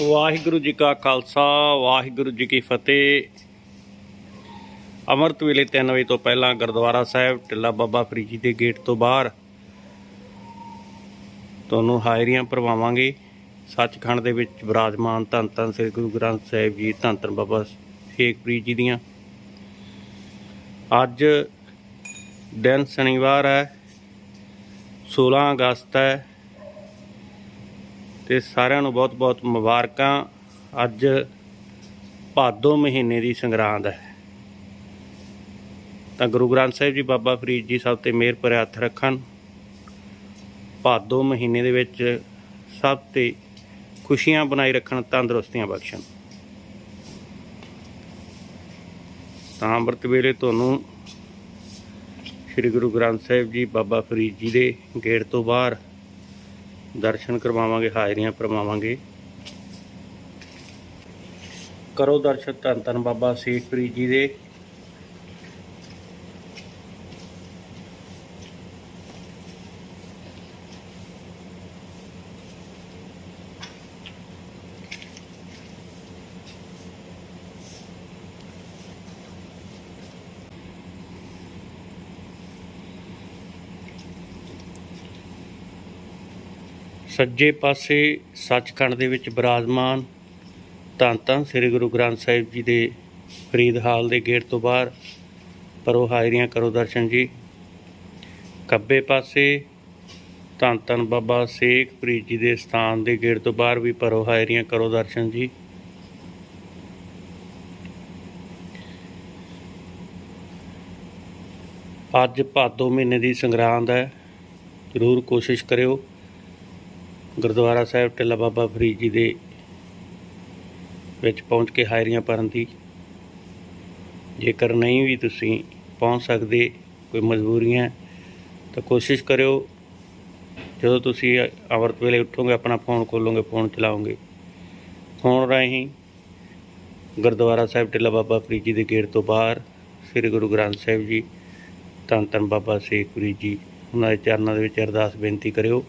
ਵਾਹਿਗੁਰੂ ਜੀ ਕਾ ਖਾਲਸਾ, ਵਾਹਿਗੁਰੂ ਜੀ ਕੀ ਫਤਿਹ। ਅੰਮ੍ਰਿਤ ਵੇਲੇ 3 ਵਜੇ ਤੋਂ ਪਹਿਲਾਂ ਗੁਰਦੁਆਰਾ ਸਾਹਿਬ, ਟਿੱਲਾ ਬਾਬਾ ਫਰੀਦ ਜੀ ਦੇ ਗੇਟ ਤੋਂ ਬਾਹਰ ਤੁਹਾਨੂੰ ਹਾਜ਼ਰੀਆਂ ਭਰਵਾਵਾਂਗੇ। ਸੱਚਖੰਡ ਦੇ ਵਿੱਚ ਵਿਰਾਜਮਾਨ ਧੰਨ ਧੰਨ ਸ੍ਰੀ ਗੁਰੂ ਗ੍ਰੰਥ ਸਾਹਿਬ ਜੀ, ਧੰਨ ਧੰਨ ਬਾਬਾ ਸ਼ੇਖ ਫਰੀਦ ਜੀ ਦੀਆਂ। ਅੱਜ ਦਿਨ ਸ਼ਨੀਵਾਰ ਹੈ 16 ਅਗਸਤ ਹੈ ਤੇ ਸਾਰਿਆਂ ਨੂੰ ਬਹੁਤ-ਬਹੁਤ ਮੁਬਾਰਕਾਂ। ਅੱਜ ਭਾਦੋ ਮਹੀਨੇ ਦੀ ਸੰਗਰਾਂਦ ਹੈ। ਤਾਂ ਗੁਰੂ ਗ੍ਰੰਥ ਸਾਹਿਬ ਜੀ, ਬਾਬਾ ਫਰੀਦ ਜੀ ਸਭ ਤੇ ਮਿਹਰ ਭਰਿਆ ਹੱਥ ਰੱਖਣ। ਭਾਦੋ ਮਹੀਨੇ ਦੇ ਵਿੱਚ ਸਭ ਤੇ ਖੁਸ਼ੀਆਂ ਬਣਾਈ ਰੱਖਣ, ਤੰਦਰੁਸਤੀਆਂ ਬਖਸ਼ਣ। ਤਾਂ ਅੰਮ੍ਰਿਤ ਵੇਲੇ ਤੁਹਾਨੂੰ ਸ੍ਰੀ ਗੁਰੂ ਗ੍ਰੰਥ ਸਾਹਿਬ ਜੀ, ਬਾਬਾ ਫਰੀਦ ਜੀ ਦੇ ਗੇਟ ਤੋਂ ਬਾਹਰ ਦਰਸ਼ਨ ਕਰਵਾਵਾਂਗੇ ਹਾਜ਼ਰੀਆਂ ਭਰਵਾਵਾਂਗੇ। ਕਰੋ ਦਰਸ਼ਨ ਧੰਨ ਧੰਨ ਬਾਬਾ ਸ਼ੇਖ ਫਰੀਦ ਜੀ ਦੇ। ਸੱਜੇ ਪਾਸੇ ਸੱਚਖੰਡ ਦੇ ਵਿੱਚ ਬਰਾਜਮਾਨ ਧੰਨ ਧੰਨ ਸ੍ਰੀ ਗੁਰੂ ਗ੍ਰੰਥ ਸਾਹਿਬ ਜੀ ਦੇ ਫਰੀਦ ਹਾਲ ਦੇ ਗੇਟ ਤੋਂ ਬਾਹਰ, ਪਰੋ ਹਾਜ਼ਰੀਆਂ ਕਰੋ ਦਰਸ਼ਨ ਜੀ। ਖੱਬੇ ਪਾਸੇ ਧੰਨ ਧੰਨ ਬਾਬਾ ਸ਼ੇਖ ਫਰੀਦ ਜੀ ਦੇ ਸਥਾਨ ਦੇ ਗੇਟ ਤੋਂ ਬਾਹਰ ਵੀ ਪਰੋ ਹਾਜ਼ਰੀਆਂ ਕਰੋ ਦਰਸ਼ਨ ਜੀ। ਅੱਜ ਭਾਦੋ ਮਹੀਨੇ ਦੀ ਸੰਗਰਾਂਦ ਹੈ, ਜ਼ਰੂਰ ਕੋਸ਼ਿਸ਼ ਕਰਿਓ। ਗੁਰਦੁਆਰਾ ਸਾਹਿਬ ਟਿੱਲਾ ਬਾਬਾ ਫਰੀਦ ਜੀ ਦੇ ਵਿੱਚ ਪਹੁੰਚ ਕੇ ਹਾਜ਼ਰੀਆਂ ਭਰਨ ਦੀ। ਜੇਕਰ ਨਹੀਂ ਵੀ ਤੁਸੀਂ ਪਹੁੰਚ ਸਕਦੇ, ਕੋਈ ਮਜਬੂਰੀਆਂ, ਤਾਂ ਕੋਸ਼ਿਸ਼ ਕਰਿਓ, ਜਦੋਂ ਤੁਸੀਂ ਅੰਮ੍ਰਿਤ ਵੇਲੇ ਉੱਠੋਗੇ, ਆਪਣਾ ਫੋਨ ਖੋਲੋਗੇ, ਫੋਨ ਚਲਾਓਗੇ। ਫੋਨ ਰਾਹੀਂ ਗੁਰਦੁਆਰਾ ਸਾਹਿਬ ਟਿੱਲਾ ਬਾਬਾ ਫਰੀਦ ਜੀ ਦੇ ਗੇਟ ਤੋਂ ਬਾਹਰ ਸ੍ਰੀ ਗੁਰੂ ਗ੍ਰੰਥ ਸਾਹਿਬ ਜੀ, ਧੰਨ ਧੰਨ ਬਾਬਾ ਸ਼ੇਖ ਫਰੀਦ ਜੀ, ਉਹਨਾਂ ਦੇ ਚਰਨਾਂ ਦੇ ਵਿੱਚ ਅਰਦਾਸ ਬੇਨਤੀ ਕਰਿਓ।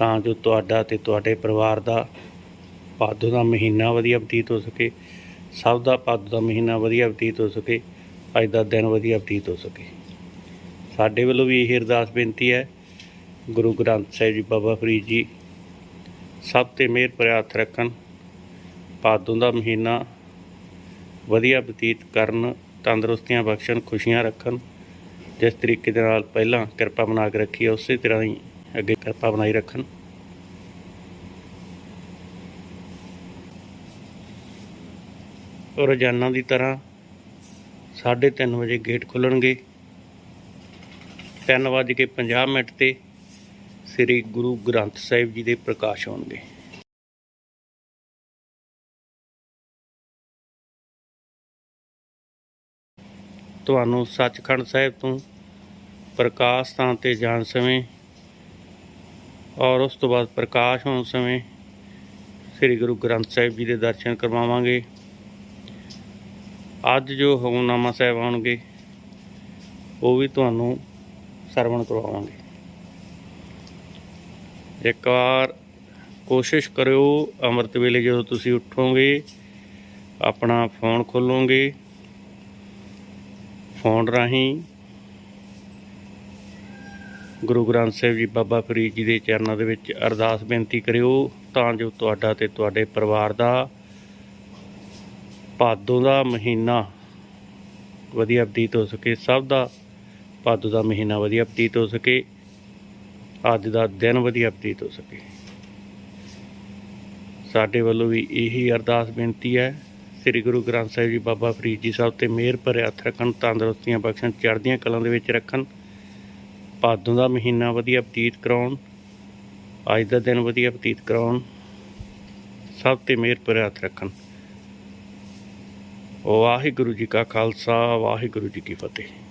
ਤਾਂ ਜੋ ਤੁਹਾਡਾ ਤੇ ਤੁਹਾਡੇ ਪਰਿਵਾਰ ਦਾ ਭਾਦੋ ਦਾ ਮਹੀਨਾ ਵਧੀਆ ਬਤੀਤ ਹੋ ਸਕੇ, ਸਭ ਦਾ ਭਾਦੋ ਦਾ ਮਹੀਨਾ ਵਧੀਆ ਬਤੀਤ ਹੋ ਸਕੇ, ਅੱਜ ਦਾ ਦਿਨ ਵਧੀਆ ਬਤੀਤ ਹੋ ਸਕੇ। ਸਾਡੇ ਵੱਲੋਂ ਵੀ ਇਹ ਅਰਦਾਸ ਬੇਨਤੀ ਹੈ, ਗੁਰੂ ਗ੍ਰੰਥ ਸਾਹਿਬ ਜੀ, ਬਾਬਾ ਫਰੀਦ ਜੀ, ਸਭ ਤੇ ਮਿਹਰ ਭਰਿਆ ਰੱਖਣ, ਭਾਦੋ ਦਾ ਮਹੀਨਾ ਵਧੀਆ ਬਤੀਤ ਕਰਨ, ਤੰਦਰੁਸਤੀਆਂ ਬਖਸ਼ਣ, ਖੁਸ਼ੀਆਂ ਰੱਖਣ, ਜਿਸ ਤਰੀਕੇ ਦੇ ਨਾਲ ਪਹਿਲਾਂ ਕਿਰਪਾ ਬਣਾ ਕੇ ਰੱਖੀ ਹੈ, ਉਸੇ ਤਰ੍ਹਾਂ ਹੀ ਅੱਗੇ ਕਿਰਪਾ ਬਣਾਈ ਰੱਖਣ। ਰੋਜ਼ਾਨਾ ਦੀ ਤਰ੍ਹਾਂ 3:30 ਵਜੇ ਗੇਟ ਖੁੱਲਣਗੇ। 3:50 ਮਿੰਟ ਤੇ ਸ੍ਰੀ ਗੁਰੂ ਗ੍ਰੰਥ ਸਾਹਿਬ ਜੀ ਦੇ ਪ੍ਰਕਾਸ਼ ਹੋਣਗੇ ਤੁਹਾਨੂੰ ਸੱਚਖੰਡ ਸਾਹਿਬ ਤੋਂ ਪ੍ਰਕਾਸ਼ ਸਥਾਨ ਤੇ ਜਾਣ ਸਮੇਂ ਔਰ ਉਸ ਤੋਂ ਬਾਅਦ ਪ੍ਰਕਾਸ਼ ਹੋਣ ਸਮੇਂ ਸ੍ਰੀ ਗੁਰੂ ਗ੍ਰੰਥ ਸਾਹਿਬ ਜੀ ਦੇ ਦਰਸ਼ਨ ਕਰਵਾਵਾਂਗੇ। ਅੱਜ ਜੋ ਹੁਕਮਨਾਮਾ ਸਾਹਿਬ ਆਉਣਗੇ, ਉਹ ਵੀ ਤੁਹਾਨੂੰ ਸਰਵਣ ਕਰਵਾਵਾਂਗੇ। ਇੱਕ ਵਾਰ ਕੋਸ਼ਿਸ਼ ਕਰਿਓ, ਅੰਮ੍ਰਿਤ ਵੇਲੇ ਜਦੋਂ ਤੁਸੀਂ ਉੱਠੋਗੇ, ਆਪਣਾ ਫੋਨ ਖੋਲੋਗੇ, ਫੋਨ ਰਾਹੀਂ ਗੁਰੂ ਗ੍ਰੰਥ ਸਾਹਿਬ ਜੀ ਬਾਬਾ ਫਰੀਦ ਜੀ ਦੇ ਚਰਨਾਂ ਦੇ ਵਿੱਚ ਅਰਦਾਸ ਬੇਨਤੀ ਕਰਿਓ ਤਾਂ ਜੋ ਤੁਹਾਡਾ ਤੇ ਤੁਹਾਡੇ ਪਰਿਵਾਰ ਦਾ ਭਾਦੋਂ ਦਾ ਮਹੀਨਾ ਵਧੀਆ ਬਤੀਤ ਹੋ ਸਕੇ, ਸਭ ਦਾ ਭਾਦੋ ਦਾ ਮਹੀਨਾ ਵਧੀਆ ਬਤੀਤ ਹੋ ਸਕੇ, ਅੱਜ ਦਾ ਦਿਨ ਵਧੀਆ ਬਤੀਤ ਹੋ ਸਕੇ। ਸਾਡੇ ਵੱਲੋਂ ਵੀ ਇਹੀ ਅਰਦਾਸ ਬੇਨਤੀ ਹੈ, ਸ੍ਰੀ ਗੁਰੂ ਗ੍ਰੰਥ ਸਾਹਿਬ ਜੀ ਬਾਬਾ ਫਰੀਦ ਜੀ ਸਾਹਿਬ ਤੇ ਮਿਹਰ ਭਰਿਆ ਹੱਥ ਰੱਖਣ, ਤੰਦਰੁਸਤੀਆਂ ਬਖਸ਼ਣ, ਚੜ੍ਹਦੀਆਂ ਕਲਾਂ ਦੇ ਵਿੱਚ ਰੱਖਣ ਭਾਦੋਂ ਦਾ ਮਹੀਨਾ ਵਧੀਆ ਬਤੀਤ ਕਰਾਉਣ, ਅੱਜ ਦਾ ਦਿਨ ਵਧੀਆ ਬਤੀਤ ਕਰਾਉਣ, ਸਭ ਤੇ ਮਿਹਰ ਭਰਿਆ ਹੱਥ ਰੱਖਣ। ਵਾਹਿਗੁਰੂ ਜੀ ਕਾ ਖਾਲਸਾ, ਵਾਹਿਗੁਰੂ ਜੀ ਕੀ ਫਤਿਹ।